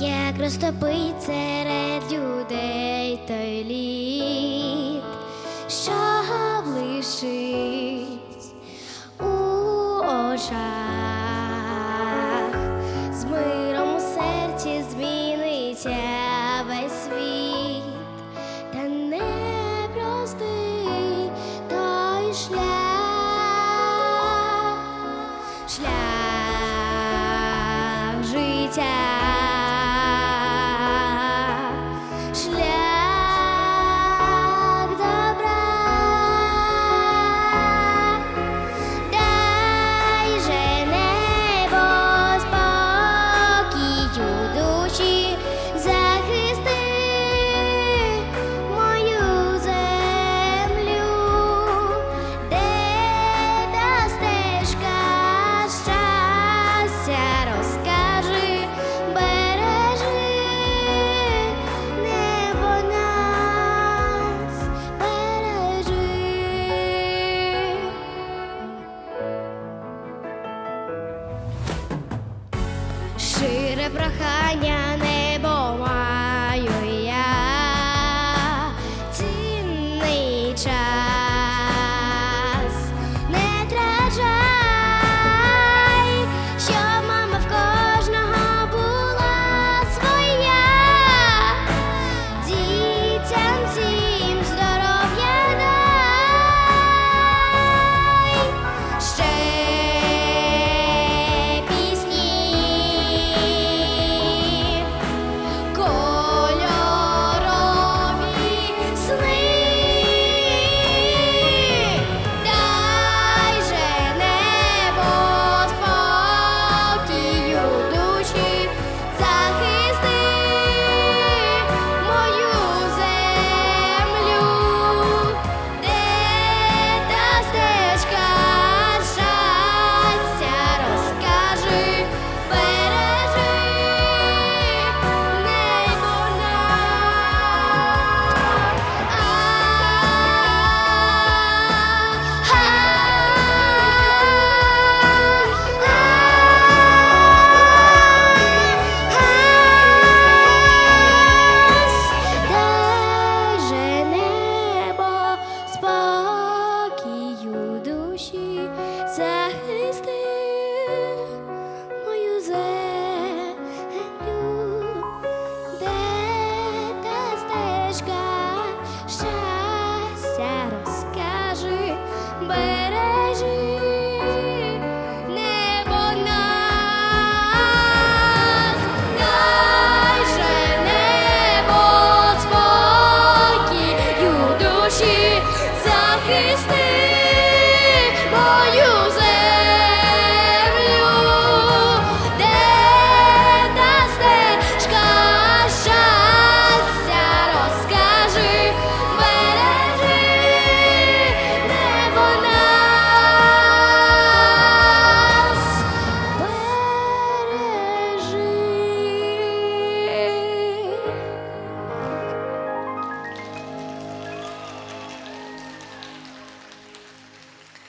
як розтопить серед людей той лід, що блищить у очах, з миром у серці зміниться весь світ, та не простий той шлях, шлях життя, Шире прохання